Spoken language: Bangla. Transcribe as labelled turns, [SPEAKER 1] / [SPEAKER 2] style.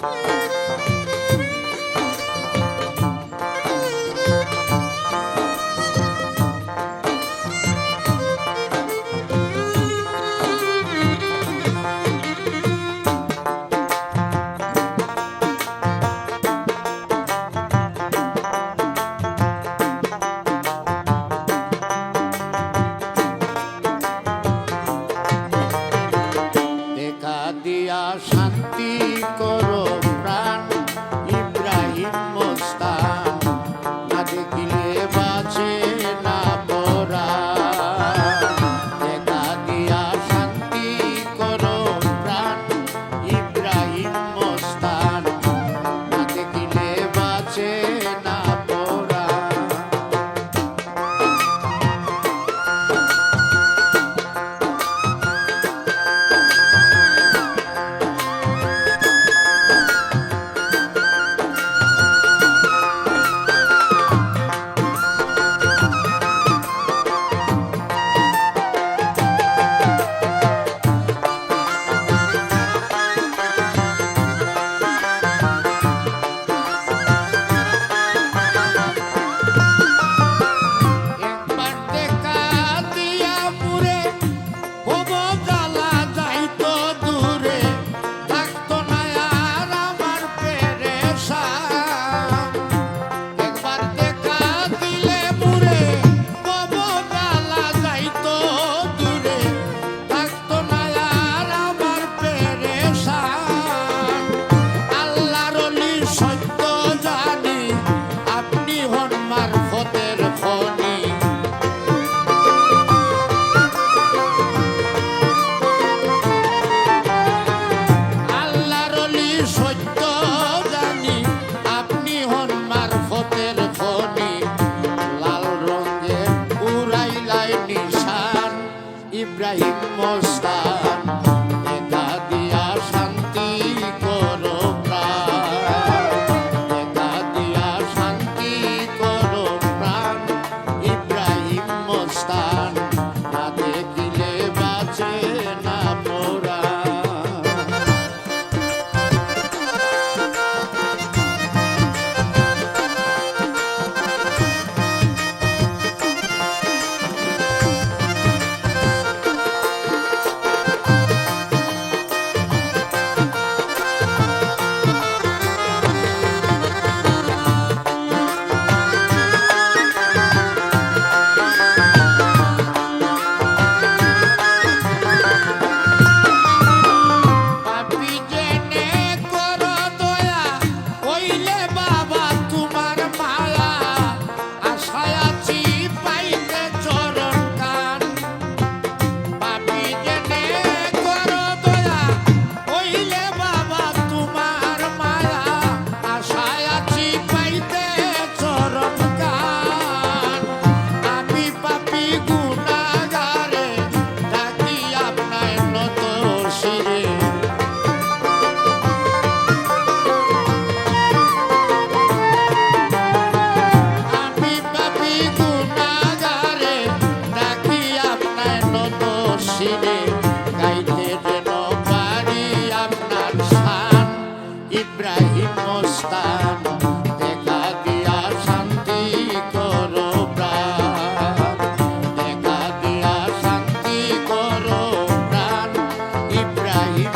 [SPEAKER 1] Bye. প্রস্থান। দেখা দিয়া শান্তি করো প্রাণ। দেখা দিয়া শান্তি করো প্রাণ। ইব্রাহিম